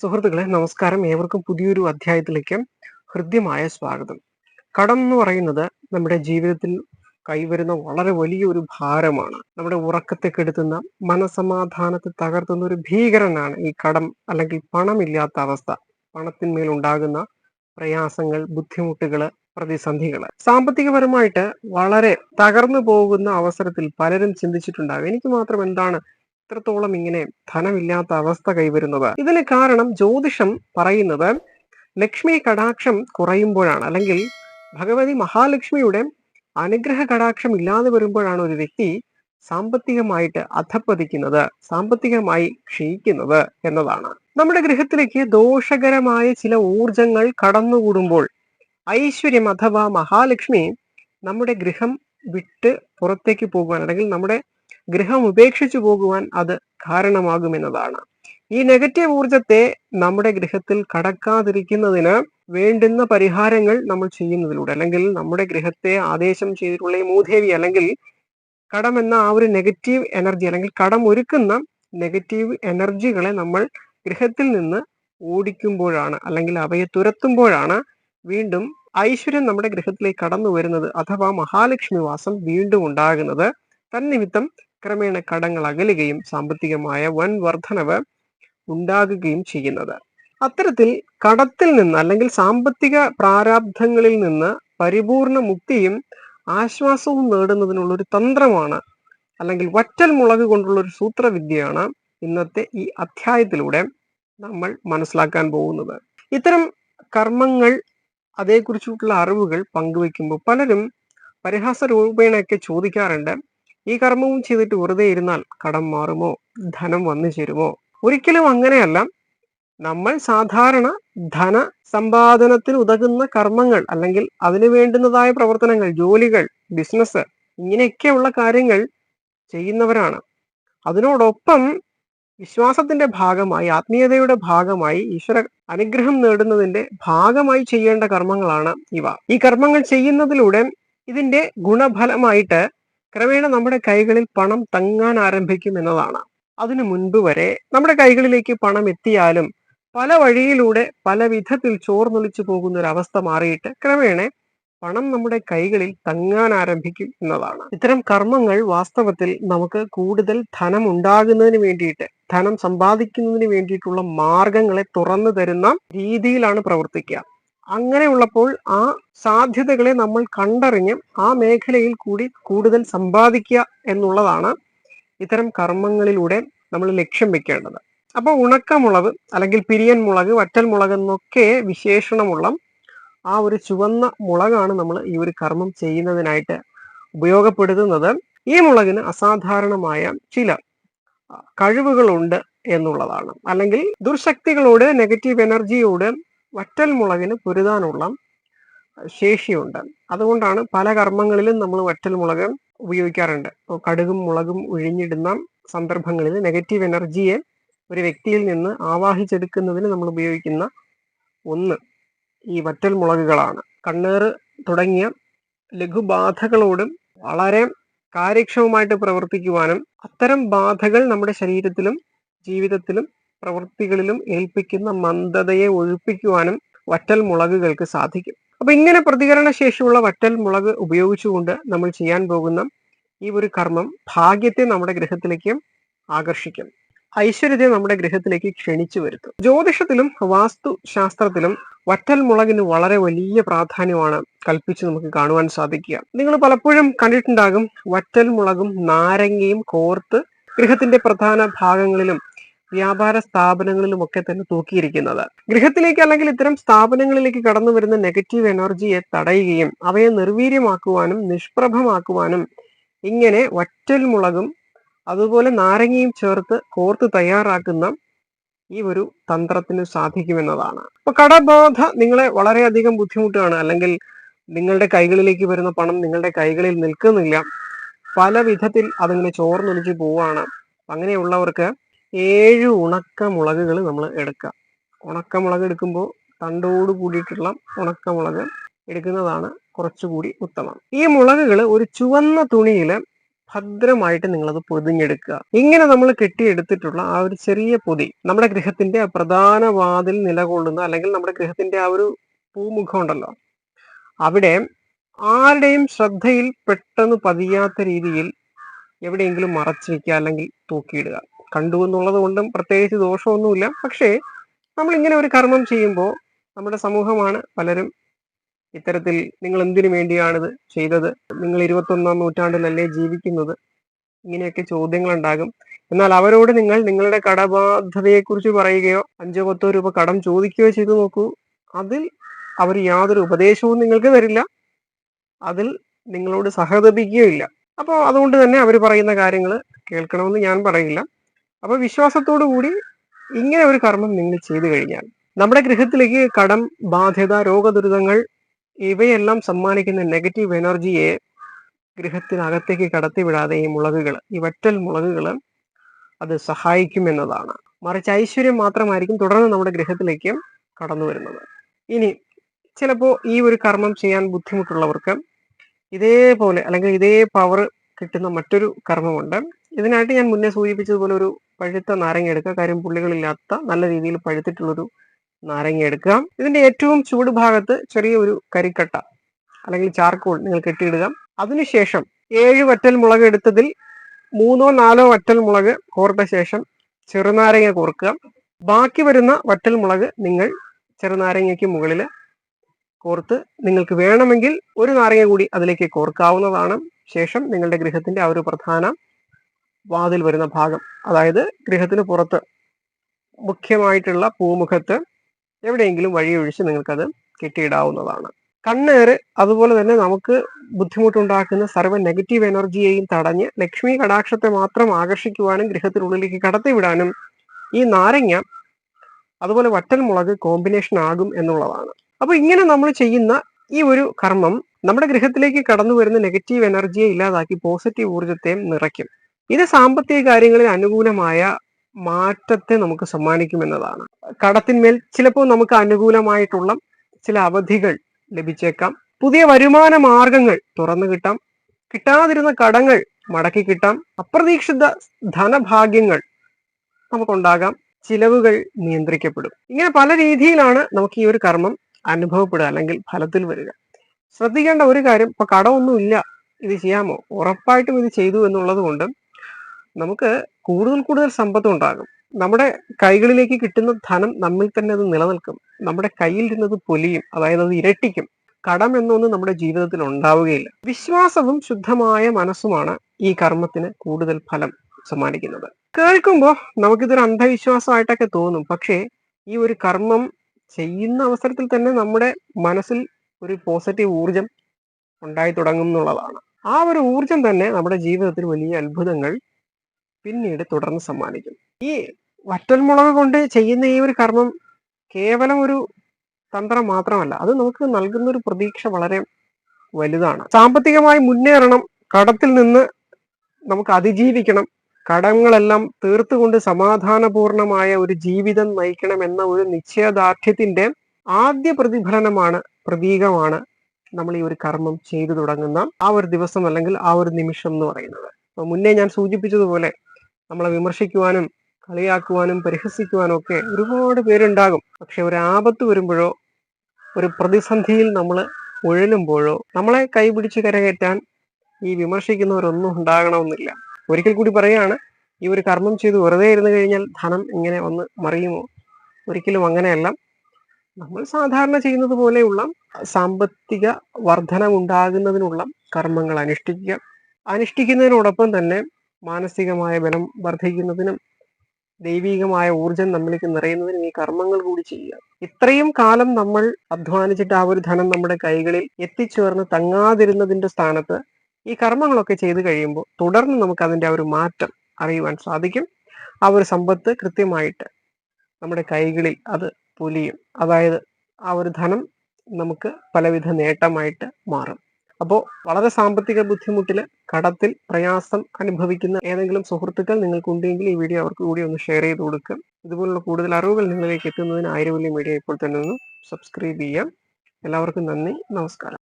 സുഹൃത്തുക്കളെ നമസ്കാരം. ഏവർക്കും പുതിയൊരു അധ്യായത്തിലേക്ക് ഹൃദ്യമായ സ്വാഗതം. കടം എന്ന് പറയുന്നത് നമ്മുടെ ജീവിതത്തിൽ കൈവരുന്ന വളരെ വലിയൊരു ഭാരമാണ്. നമ്മുടെ ഉറക്കത്തെ കെടുത്തുന്ന മനസമാധാനത്തെ തകർത്തുന്ന ഒരു ഭീകരനാണ് ഈ കടം അല്ലെങ്കിൽ പണമില്ലാത്ത അവസ്ഥ. പണത്തിന്മേൽ ഉണ്ടാകുന്ന പ്രയാസങ്ങൾ ബുദ്ധിമുട്ടുകൾ പ്രതിസന്ധികൾ. സാമ്പത്തികപരമായിട്ട് വളരെ തകർന്നു പോകുന്ന അവസരത്തിൽ പലരും ചിന്തിച്ചിട്ടുണ്ടാകും. എനിക്ക് മാത്രം എന്താണ് ഇത്രത്തോളം ഇങ്ങനെ ധനമില്ലാത്ത അവസ്ഥ കൈവരുന്നത്? ഇതിന് കാരണം ജ്യോതിഷം പറയുന്നത് ലക്ഷ്മി കടാക്ഷം കുറയുമ്പോഴാണ്. അല്ലെങ്കിൽ ഭഗവതി മഹാലക്ഷ്മിയുടെ അനുഗ്രഹ കടാക്ഷം ഇല്ലാതെ വരുമ്പോഴാണ് ഒരു വ്യക്തി സാമ്പത്തികമായിട്ട് അധപ്പതിക്കുന്നത് സാമ്പത്തികമായി ക്ഷയിക്കുന്നത് എന്നതാണ്. നമ്മുടെ ഗൃഹത്തിലേക്ക് ദോഷകരമായ ചില ഊർജങ്ങൾ കടന്നുകൂടുമ്പോൾ ഐശ്വര്യം അഥവാ മഹാലക്ഷ്മി നമ്മുടെ ഗൃഹം വിട്ട് പുറത്തേക്ക് പോകുവാൻ അല്ലെങ്കിൽ നമ്മുടെ ഗൃഹം ഉപേക്ഷിച്ചു പോകുവാൻ അത് കാരണമാകുമെന്നതാണ്. ഈ നെഗറ്റീവ് ഊർജത്തെ നമ്മുടെ ഗൃഹത്തിൽ കടക്കാതിരിക്കുന്നതിന് വേണ്ടുന്ന പരിഹാരങ്ങൾ നമ്മൾ ചെയ്യുന്നതിലൂടെ അല്ലെങ്കിൽ നമ്മുടെ ഗൃഹത്തെ ആദേശം ചെയ്തിട്ടുള്ള ഈ മൂദേവി അല്ലെങ്കിൽ കടം എന്ന ആ ഒരു നെഗറ്റീവ് എനർജി അല്ലെങ്കിൽ കടം ഒരുക്കുന്ന നെഗറ്റീവ് എനർജികളെ നമ്മൾ ഗൃഹത്തിൽ നിന്ന് ഓടിക്കുമ്പോഴാണ് അല്ലെങ്കിൽ അവയെ തുരത്തുമ്പോഴാണ് വീണ്ടും ഐശ്വര്യം നമ്മുടെ ഗൃഹത്തിലേക്ക് കടന്നു വരുന്നത് അഥവാ മഹാലക്ഷ്മി വാസം വീണ്ടും ഉണ്ടാകുന്നത്. തന്നിമിത്തം ക്രമേണ കടങ്ങൾ അകലുകയും സാമ്പത്തികമായ വൻ വർധനവ് ഉണ്ടാകുകയും ചെയ്യുന്നത്. അത്തരത്തിൽ കടത്തിൽ നിന്ന് അല്ലെങ്കിൽ സാമ്പത്തിക പ്രാരാബ്ധങ്ങളിൽ നിന്ന് പരിപൂർണ മുക്തിയും ആശ്വാസവും നേടുന്നതിനുള്ള ഒരു തന്ത്രമാണ് അല്ലെങ്കിൽ വറ്റൽ മുളക് കൊണ്ടുള്ള ഒരു സൂത്രവിദ്യയാണ് ഇന്നത്തെ ഈ അധ്യായത്തിലൂടെ നമ്മൾ മനസ്സിലാക്കാൻ പോകുന്നത്. ഇത്തരം കർമ്മങ്ങൾ അതേക്കുറിച്ചുള്ള അറിവുകൾ പങ്കുവെക്കുമ്പോൾ പലരും പരിഹാസ രൂപേണയൊക്കെ ചോദിക്കാറുണ്ട്. ഈ കർമ്മവും ചെയ്തിട്ട് വെറുതെ ഇരുന്നാൽ കടം മാറുമോ? ധനം വന്നു ചേരുമോ? ഒരിക്കലും അങ്ങനെയല്ല. നമ്മൾ സാധാരണ ധന സമ്പാദനത്തിൽ ഉതകുന്ന കർമ്മങ്ങൾ അല്ലെങ്കിൽ അതിനു വേണ്ടുന്നതായ പ്രവർത്തനങ്ങൾ ജോലികൾ ബിസിനസ് ഇങ്ങനെയൊക്കെയുള്ള കാര്യങ്ങൾ ചെയ്യുന്നവരാണ്. അതിനോടൊപ്പം വിശ്വാസത്തിന്റെ ഭാഗമായി ആത്മീയതയുടെ ഭാഗമായി ഈശ്വര അനുഗ്രഹം നേടുന്നതിന്റെ ഭാഗമായി ചെയ്യേണ്ട കർമ്മങ്ങളാണ് ഇവ. ഈ കർമ്മങ്ങൾ ചെയ്യുന്നതിലൂടെ ഇതിന്റെ ഗുണഫലമായിട്ട് ക്രമേണ നമ്മുടെ കൈകളിൽ പണം തങ്ങാൻ ആരംഭിക്കും എന്നതാണ്. അതിനു മുൻപ് വരെ നമ്മുടെ കൈകളിലേക്ക് പണം എത്തിയാലും പല വഴിയിലൂടെ പല വിധത്തിൽ ചോർന്നൊലിച്ചു പോകുന്ന ഒരു അവസ്ഥ മാറിയിട്ട് ക്രമേണ പണം നമ്മുടെ കൈകളിൽ തങ്ങാൻ ആരംഭിക്കും എന്നതാണ്. ഇത്തരം കർമ്മങ്ങൾ വാസ്തവത്തിൽ നമുക്ക് കൂടുതൽ ധനം ഉണ്ടാകുന്നതിന് വേണ്ടിയിട്ട് ധനം സമ്പാദിക്കുന്നതിന് വേണ്ടിയിട്ടുള്ള മാർഗങ്ങളെ തുറന്നു തരുന്ന രീതിയിലാണ് പ്രവർത്തിക്കുക. അങ്ങനെയുള്ളപ്പോൾ ആ സാധ്യതകളെ നമ്മൾ കണ്ടറിഞ്ഞ് ആ മേഖലയിൽ കൂടി കൂടുതൽ സമ്പാദിക്കുക എന്നുള്ളതാണ് ഇത്തരം കർമ്മങ്ങളിലൂടെ നമ്മൾ ലക്ഷ്യം വെക്കേണ്ടത്. അപ്പോൾ ഉണക്കമുളക് അല്ലെങ്കിൽ പിരിയൻ മുളക് വറ്റൽ മുളക് എന്നൊക്കെ വിശേഷണമുള്ള ആ ഒരു ചുവന്ന മുളകാണ് നമ്മൾ ഈ ഒരു കർമ്മം ചെയ്യുന്നതിനായിട്ട് ഉപയോഗപ്പെടുത്തുന്നത്. ഈ മുളകിന് അസാധാരണമായ ചില കഴിവുകളുണ്ട് എന്നുള്ളതാണ്. അല്ലെങ്കിൽ ദുർശക്തികളോട് നെഗറ്റീവ് എനർജിയോട് വറ്റൽ മുളകിന് പൊരുതാനുള്ള ശേഷിയുണ്ട്. അതുകൊണ്ടാണ് പല കർമ്മങ്ങളിലും നമ്മൾ വറ്റൽ മുളക് ഉപയോഗിക്കാറുണ്ട്. ഇപ്പോൾ കടുകും മുളകും ഒഴിഞ്ഞിടുന്ന സന്ദർഭങ്ങളിൽ നെഗറ്റീവ് എനർജിയെ ഒരു വ്യക്തിയിൽ നിന്ന് ആവാഹിച്ചെടുക്കുന്നതിന് നമ്മൾ ഉപയോഗിക്കുന്ന ഒന്ന് ഈ വറ്റൽ മുളകുകളാണ്. കണ്ണേറ് തുടങ്ങിയ ലഘുബാധകളോടും വളരെ കാര്യക്ഷമമായിട്ട് പ്രവർത്തിക്കുവാനും അത്തരം ബാധകൾ നമ്മുടെ ശരീരത്തിലും ജീവിതത്തിലും പ്രവൃത്തികളിലും ഏൽപ്പിക്കുന്ന മന്ദതയെ ഒഴിപ്പിക്കുവാനും വറ്റൽ മുളകുകൾക്ക് സാധിക്കും. അപ്പൊ ഇങ്ങനെ പ്രതികരണ ശേഷിയുള്ള വറ്റൽ മുളക് ഉപയോഗിച്ചുകൊണ്ട് നമ്മൾ ചെയ്യാൻ പോകുന്ന ഈ ഒരു കർമ്മം ഭാഗ്യത്തെ നമ്മുടെ ഗ്രഹത്തിലേക്ക് ആകർഷിക്കും. ഐശ്വര്യത്തെ നമ്മുടെ ഗ്രഹത്തിലേക്ക് ക്ഷണിച്ചു വരുത്തും. ജ്യോതിഷത്തിലും വാസ്തു ശാസ്ത്രത്തിലും വറ്റൽ മുളകിന് വളരെ വലിയ പ്രാധാന്യമാണ് കൽപ്പിച്ച് നമുക്ക് കാണുവാൻ സാധിക്കുക. നിങ്ങൾ പലപ്പോഴും കണ്ടിട്ടുണ്ടാകും വറ്റൽ മുളകും നാരങ്ങയും കോർത്ത് ഗൃഹത്തിന്റെ പ്രധാന ഭാഗങ്ങളിലും വ്യാപാര സ്ഥാപനങ്ങളിലുമൊക്കെ തന്നെ തൂക്കിയിരിക്കുന്നത്. ഗൃഹത്തിലേക്ക് അല്ലെങ്കിൽ ഇത്തരം സ്ഥാപനങ്ങളിലേക്ക് കടന്നു വരുന്ന നെഗറ്റീവ് എനർജിയെ തടയുകയും അവയെ നിർവീര്യമാക്കുവാനും നിഷ്പ്രഭമാക്കുവാനും ഇങ്ങനെ വറ്റൽ മുളകും അതുപോലെ നാരങ്ങയും ചേർത്ത് കോർത്ത് തയ്യാറാക്കുന്ന ഈ ഒരു തന്ത്രത്തിന് സാധിക്കുമെന്നതാണ്. അപ്പൊ കടബോധ നിങ്ങളെ വളരെയധികം ബുദ്ധിമുട്ടാണ്. അല്ലെങ്കിൽ നിങ്ങളുടെ കൈകളിലേക്ക് വരുന്ന പണം നിങ്ങളുടെ കൈകളിൽ നിൽക്കുന്നില്ല. പല വിധത്തിൽ അതിങ്ങനെ ചോർന്നൊലിച്ച് പോവാണ്. അങ്ങനെയുള്ളവർക്ക് ഏഴ് ഉണക്ക മുളകുകൾ നമ്മൾ എടുക്കുക ഉണക്കമുളക് എടുക്കുമ്പോൾ തണ്ടോട് കൂടിയിട്ടുള്ള ഉണക്കമുളക് എടുക്കുന്നതാണ് കുറച്ചുകൂടി ഉത്തമം. ഈ മുളകുകൾ ഒരു ചുവന്ന തുണിയിൽ ഭദ്രമായിട്ട് നിങ്ങളത് പൊതിഞ്ഞെടുക്കുക. ഇങ്ങനെ നമ്മൾ കെട്ടിയെടുത്തിട്ടുള്ള ആ ഒരു ചെറിയ പൊതി നമ്മുടെ ഗൃഹത്തിന്റെ പ്രധാന വാതിൽ നിലകൊള്ളുന്ന അല്ലെങ്കിൽ നമ്മുടെ ഗൃഹത്തിന്റെ ആ ഒരു പൂമുഖം ഉണ്ടല്ലോ. അവിടെ ആരുടെയും ശ്രദ്ധയിൽ പെട്ടെന്ന് പതിയാത്ത രീതിയിൽ എവിടെയെങ്കിലും മറച്ചു വെക്കുക അല്ലെങ്കിൽ തൂക്കിയിടുക. കണ്ടു എന്നുള്ളത് കൊണ്ടും പ്രത്യേകിച്ച് ദോഷമൊന്നുമില്ല. പക്ഷേ നമ്മൾ ഇങ്ങനെ ഒരു കർമ്മം ചെയ്യുമ്പോൾ നമ്മുടെ സമൂഹമാണ് പലരും ഇത്തരത്തിൽ നിങ്ങൾ എന്തിനു വേണ്ടിയാണിത് ചെയ്തത്? നിങ്ങൾ ഇരുപത്തൊന്നാം നൂറ്റാണ്ടിലല്ലേ ജീവിക്കുന്നത്? ഇങ്ങനെയൊക്കെ ചോദ്യങ്ങൾ ഉണ്ടാകും എന്നാൽ അവരോട് നിങ്ങൾ നിങ്ങളുടെ കടബാധ്യതയെക്കുറിച്ച് പറയുകയോ അഞ്ചോ പത്തോ രൂപ കടം ചോദിക്കുകയോ ചെയ്തു നോക്കൂ. അതിൽ അവർ യാതൊരു ഉപദേശവും നിങ്ങൾക്ക് തരില്ല. അതിൽ നിങ്ങളോട് സഹതപിക്കുകയില്ല. അപ്പോൾ അതുകൊണ്ട് തന്നെ അവർ പറയുന്ന കാര്യങ്ങൾ കേൾക്കണമെന്ന് ഞാൻ പറയില്ല. അപ്പോൾ വിശ്വാസത്തോടു കൂടി ഇങ്ങനെ ഒരു കർമ്മം നിങ്ങൾ ചെയ്തു കഴിഞ്ഞാൽ നമ്മുടെ ഗൃഹത്തിലേക്ക് കടം ബാധ്യത രോഗദുരിതങ്ങൾ ഇവയെല്ലാം സമ്മാനിക്കുന്ന നെഗറ്റീവ് എനർജിയെ ഗൃഹത്തിനകത്തേക്ക് കടത്തിവിടാതെ ഈ മുളകുകൾ ഈ വറ്റൽ മുളകുകൾ അത് സഹായിക്കുമെന്നതാണ് മറിച്ച് ഐശ്വര്യം മാത്രമായിരിക്കും തുടർന്ന് നമ്മുടെ ഗൃഹത്തിലേക്ക് കടന്നു വരുന്നത്. ഇനി ചിലപ്പോൾ ഈ ഒരു കർമ്മം ചെയ്യാൻ ബുദ്ധിമുട്ടുള്ളവർക്ക് ഇതേപോലെ അല്ലെങ്കിൽ ഇതേ പവർ കിട്ടുന്ന മറ്റൊരു കർമ്മമുണ്ട്. ഇതിനായിട്ട് ഞാൻ മുന്നേ സൂചിപ്പിച്ചതുപോലെ ഒരു പഴുത്ത നാരങ്ങ എടുക്കുക. കാര്യം പുള്ളികളില്ലാത്ത നല്ല രീതിയിൽ പഴുത്തിട്ടുള്ളൊരു നാരങ്ങ എടുക്കുക. ഇതിന്റെ ഏറ്റവും ചൂട് ഭാഗത്ത് ചെറിയ ഒരു കരിക്കട്ട അല്ലെങ്കിൽ ചാർക്കോൾ നിങ്ങൾ കെട്ടിയിടുക. അതിനുശേഷം ഏഴ് വറ്റൽ മുളക് എടുത്തതിൽ മൂന്നോ നാലോ വറ്റൽ മുളക് കോർത്ത ശേഷം ചെറുനാരങ്ങ കോർക്കുക. ബാക്കി വരുന്ന വറ്റൽ മുളക് നിങ്ങൾ ചെറുനാരങ്ങയ്ക്ക് മുകളിൽ കോർത്ത് നിങ്ങൾക്ക് വേണമെങ്കിൽ ഒരു നാരങ്ങ കൂടി അതിലേക്ക് കോർക്കാവുന്നതാണ്. ശേഷം നിങ്ങളുടെ ഗൃഹത്തിന്റെ ആ ഒരു പ്രധാന വാതിൽ വരുന്ന ഭാഗം അതായത് ഗൃഹത്തിന് പുറത്ത് മുഖ്യമായിട്ടുള്ള പൂമുഖത്ത് എവിടെയെങ്കിലും വഴിയൊഴിച്ച് നിങ്ങൾക്കത് കെട്ടിയിടാവുന്നതാണ്. കണ്ണേറ് അതുപോലെ തന്നെ നമുക്ക് ബുദ്ധിമുട്ടുണ്ടാക്കുന്ന സർവ നെഗറ്റീവ് എനർജിയെയും തടഞ്ഞ് ലക്ഷ്മി കടാക്ഷത്തെ മാത്രം ആകർഷിക്കുവാനും ഗൃഹത്തിനുള്ളിലേക്ക് കടത്തിവിടാനും ഈ നാരങ്ങ അതുപോലെ വറ്റൽ മുളക് കോമ്പിനേഷൻ ആകും എന്നുള്ളതാണ്. അപ്പൊ ഇങ്ങനെ നമ്മൾ ചെയ്യുന്ന ഈ ഒരു കർമ്മം നമ്മുടെ ഗൃഹത്തിലേക്ക് കടന്നു വരുന്ന നെഗറ്റീവ് എനർജിയെ ഇല്ലാതാക്കി പോസിറ്റീവ് ഊർജത്തെയും നിറയ്ക്കും. ഇത് സാമ്പത്തിക കാര്യങ്ങളിൽ അനുകൂലമായ മാറ്റത്തെ നമുക്ക് സമ്മാനിക്കുമെന്നതാണ് കടത്തിന്മേൽ ചിലപ്പോൾ നമുക്ക് അനുകൂലമായിട്ടുള്ള ചില അവധികൾ ലഭിച്ചേക്കാം. പുതിയ വരുമാന മാർഗങ്ങൾ തുറന്നു കിട്ടാം. കിട്ടാതിരുന്ന കടങ്ങൾ മടക്കി കിട്ടാം. അപ്രതീക്ഷിത ധനഭാഗ്യങ്ങൾ നമുക്കുണ്ടാകാം. ചിലവുകൾ നിയന്ത്രിക്കപ്പെടും. ഇങ്ങനെ പല രീതിയിലാണ് നമുക്ക് ഈ ഒരു കർമ്മം അനുഭവപ്പെടുക അല്ലെങ്കിൽ ഫലത്തിൽ വരിക. ശ്രദ്ധിക്കേണ്ട ഒരു കാര്യം ഇപ്പൊ കടമൊന്നുമില്ല. ഇത് ചെയ്യാമോ? ഉറപ്പായിട്ടും ഇത് ചെയ്തു എന്നുള്ളത് കൊണ്ട് നമുക്ക് കൂടുതൽ കൂടുതൽ സമ്പത്ത് ഉണ്ടാകും. നമ്മുടെ കൈകളിലേക്ക് കിട്ടുന്ന ധനം നമ്മിൽ തന്നെ അത് നിലനിൽക്കും. നമ്മുടെ കയ്യിൽ ഇരുന്നത് പൊലിയും അതായത് അത് ഇരട്ടിക്കും. കടം എന്നൊന്നും നമ്മുടെ ജീവിതത്തിൽ ഉണ്ടാവുകയില്ല. വിശ്വാസവും ശുദ്ധമായ മനസ്സുമാണ് ഈ കർമ്മത്തിന് കൂടുതൽ ഫലം സമ്മാനിക്കുന്നത്. കേൾക്കുമ്പോൾ നമുക്കിതൊരു അന്ധവിശ്വാസമായിട്ടൊക്കെ തോന്നും. പക്ഷേ ഈ ഒരു കർമ്മം ചെയ്യുന്ന അവസരത്തിൽ തന്നെ നമ്മുടെ മനസ്സിൽ ഒരു പോസിറ്റീവ് ഊർജം ഉണ്ടായി തുടങ്ങും എന്നുള്ളതാണ്. ആ ഒരു ഊർജം തന്നെ നമ്മുടെ ജീവിതത്തിൽ വലിയ അത്ഭുതങ്ങൾ പിന്നീട് തുടർന്ന് സമ്മാനിക്കും. ഈ വറ്റൽമുളക് കൊണ്ട് ചെയ്യുന്ന ഈ ഒരു കർമ്മം കേവലം ഒരു തന്ത്രം മാത്രമല്ല അത് നമുക്ക് നൽകുന്ന ഒരു പ്രതീക്ഷ വളരെ വലുതാണ്. സാമ്പത്തികമായി മുന്നേറണം കടത്തിൽ നിന്ന് നമുക്ക് അതിജീവിക്കണം കടങ്ങളെല്ലാം തീർത്തുകൊണ്ട് സമാധാനപൂർണമായ ഒരു ജീവിതം നയിക്കണം എന്ന ഒരു നിശ്ചയദാർഢ്യത്തിന്റെ ആദ്യ പ്രതിഫലനമാണ് പ്രതീകമാണ് നമ്മൾ ഈ ഒരു കർമ്മം ചെയ്തു തുടങ്ങുന്ന ആ ഒരു ദിവസം അല്ലെങ്കിൽ ആ ഒരു നിമിഷം എന്ന് പറയുന്നത്. മുന്നേ ഞാൻ സൂചിപ്പിച്ചതുപോലെ നമ്മളെ വിമർശിക്കുവാനും കളിയാക്കുവാനും പരിഹസിക്കുവാനും ഒക്കെ ഒരുപാട് പേരുണ്ടാകും. പക്ഷെ ഒരു ആപത്ത് വരുമ്പോഴോ ഒരു പ്രതിസന്ധിയിൽ നമ്മൾ ഉഴലുമ്പോഴോ നമ്മളെ കൈപിടിച്ച് കരകയറ്റാൻ ഈ വിമർശിക്കുന്നവരൊന്നും ഉണ്ടാകണമെന്നില്ല. ഒരിക്കൽ കൂടി പറയാണ് ഈ ഒരു കർമ്മം ചെയ്ത് വെറുതെ ഇരുന്ന് കഴിഞ്ഞാൽ ധനം ഇങ്ങനെ വന്ന് മറിയുമോ? ഒരിക്കലും അങ്ങനെയല്ല. നമ്മൾ സാധാരണ ചെയ്യുന്നത് പോലെയുള്ള സാമ്പത്തിക വർധനമുണ്ടാകുന്നതിനുള്ള കർമ്മങ്ങൾ അനുഷ്ഠിക്കുക. അനുഷ്ഠിക്കുന്നതിനോടൊപ്പം തന്നെ മാനസികമായ ബലം വർദ്ധിക്കുന്നതിനും ദൈവികമായ ഊർജം നമ്മിലേക്ക് നിറയുന്നതിനും ഈ കർമ്മങ്ങൾ കൂടി ചെയ്യുക. ഇത്രയും കാലം നമ്മൾ അധ്വാനിച്ചിട്ട് ആ ഒരു ധനം നമ്മുടെ കൈകളിൽ എത്തിച്ചേർന്ന് തങ്ങാതിരുന്നതിന്റെ സ്ഥാനത്ത് ഈ കർമ്മങ്ങളൊക്കെ ചെയ്തു കഴിയുമ്പോൾ തുടർന്ന് നമുക്ക് അതിന്റെ ആ ഒരു മാറ്റം അറിയുവാൻ സാധിക്കും. ആ ഒരു സമ്പത്ത് കൃത്യമായിട്ട് നമ്മുടെ കൈകളിൽ അത് പുലിയും. അതായത് ആ ഒരു ധനം നമുക്ക് പലവിധ നേട്ടമായിട്ട് മാറും. അപ്പോൾ വളരെ സാമ്പത്തിക ബുദ്ധിമുട്ടിൽ കടത്തിൽ പ്രയാസം അനുഭവിക്കുന്ന ഏതെങ്കിലും സുഹൃത്തുക്കൾ നിങ്ങൾക്കുണ്ടെങ്കിൽ ഈ വീഡിയോ അവർക്ക് കൂടി ഒന്ന് ഷെയർ ചെയ്ത് കൊടുക്കുക ഇതുപോലുള്ള കൂടുതൽ അറിവുകൾ നിങ്ങളിലേക്ക് എത്തുന്നതിന് ആയിരവല്യ മീഡിയ ഇപ്പോൾ തന്നെ ഒന്ന് സബ്സ്ക്രൈബ് ചെയ്യാം. എല്ലാവർക്കും നന്ദി. നമസ്കാരം.